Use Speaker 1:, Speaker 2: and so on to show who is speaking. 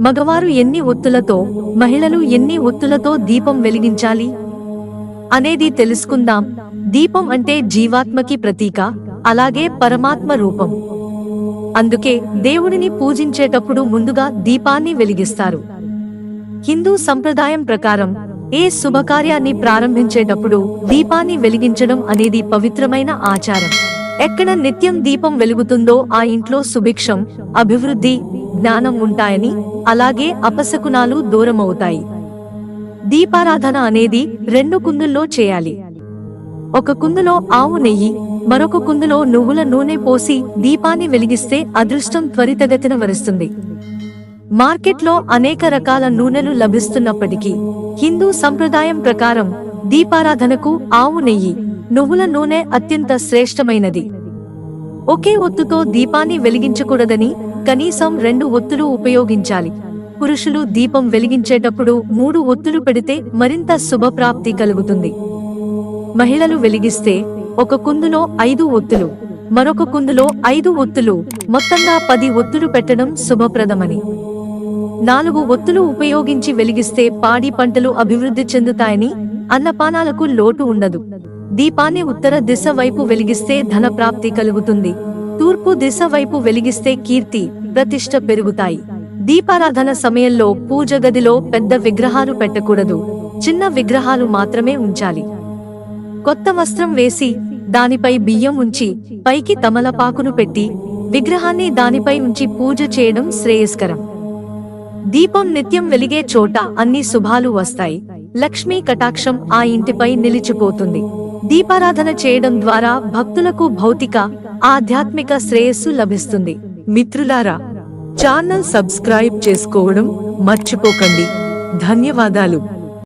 Speaker 1: మగవారు ఎన్ని ఒత్తులతో మహిళలు ఎన్ని ఒత్తులతో దీపం వెలిగించాలి? అనేది తెలుసుకుందాం. దీపం అంటే జీవాత్మకి ప్రతీక అలాగే పరమాత్మ రూపం. అందుకే దేవుడిని పూజించేటప్పుడు ముందుగా దీపాన్ని వెలిగిస్తారు. హిందూ సంప్రదాయం ప్రకారం ఏ శుభకార్యాన్ని ప్రారంభించేటప్పుడు దీపాన్ని వెలిగించడం అనేది పవిత్రమైన ఆచారం. ఎక్కడ నిత్యం దీపం వెలుగుతుందో ఆ ఇంట్లో సుభిక్షం అభివృద్ధి జ్ఞానం ఉంటాయని అలాగే అపశకునాలు దూరమవుతాయి. దీపారాధన అనేది రెండు కుందుల్లో చేయాలి. ఒక కుందులో ఆవు నెయ్యి మరొక కుందులో నువ్వుల నూనె పోసి దీపాన్ని వెలిగిస్తే అదృష్టం త్వరితగతిన వరుస్తుంది. మార్కెట్లో అనేక రకాల నూనెలు లభిస్తున్నప్పటికీ హిందూ సంప్రదాయం ప్రకారం దీపారాధనకు ఆవు నెయ్యి నువ్వుల నూనె అత్యంత శ్రేష్టమైనది. ఒకే ఒత్తుతో దీపాన్ని వెలిగించకూడదని కనీసం రెండు ఒత్తులు ఉపయోగించాలి. పురుషులు దీపం వెలిగించేటప్పుడు మూడు ఒత్తులు పెడితే మరింత శుభప్రాప్తి కలుగుతుంది. మహిళలు వెలిగిస్తే ఒక కుందులో ఐదు ఒత్తులు మరొక కుందులో ఐదు ఒత్తులు మొత్తంగా పది ఒత్తులు పెట్టడం శుభప్రదమని. నాలుగు ఒత్తులు ఉపయోగించి వెలిగిస్తే పాడి పంటలు అభివృద్ధి చెందుతాయని అన్నపానాలకు లోటు ఉండదు. దీపాన్ని ఉత్తర దిశ వైపు వెలిగిస్తే ధన ప్రాప్తి కలుగుతుంది. తూర్పు దిశ వైపు వెలిగిస్తే కీర్తి ప్రతిష్ట పెరుగుతాయి. దీపారాధన సమయంలో పూజ గదిలో పెద్ద విగ్రహాలు పెట్టకూడదు. చిన్న విగ్రహాలు మాత్రమే ఉంచాలి. కొత్త వస్త్రం వేసి దానిపై బియ్యం ఉంచి పైకి తమలపాకును పెట్టి విగ్రహాన్ని దానిపై ఉంచి పూజ చేయడం శ్రేయస్కరం. దీపం నిత్యం వెలిగే చోట అన్ని శుభాలు వస్తాయి. లక్ష్మీ కటాక్షం ఆ ఇంటిపై నిలిచిపోతుంది. దీపారాధన చేయడం ద్వారా భక్తులకు భౌతిక ఆధ్యాత్మిక శ్రేయస్సు లభిస్తుంది. మిత్రులారా ఛానల్ సబ్స్క్రైబ్ చేసుకోవడం మర్చిపోకండి. ధన్యవాదాలు.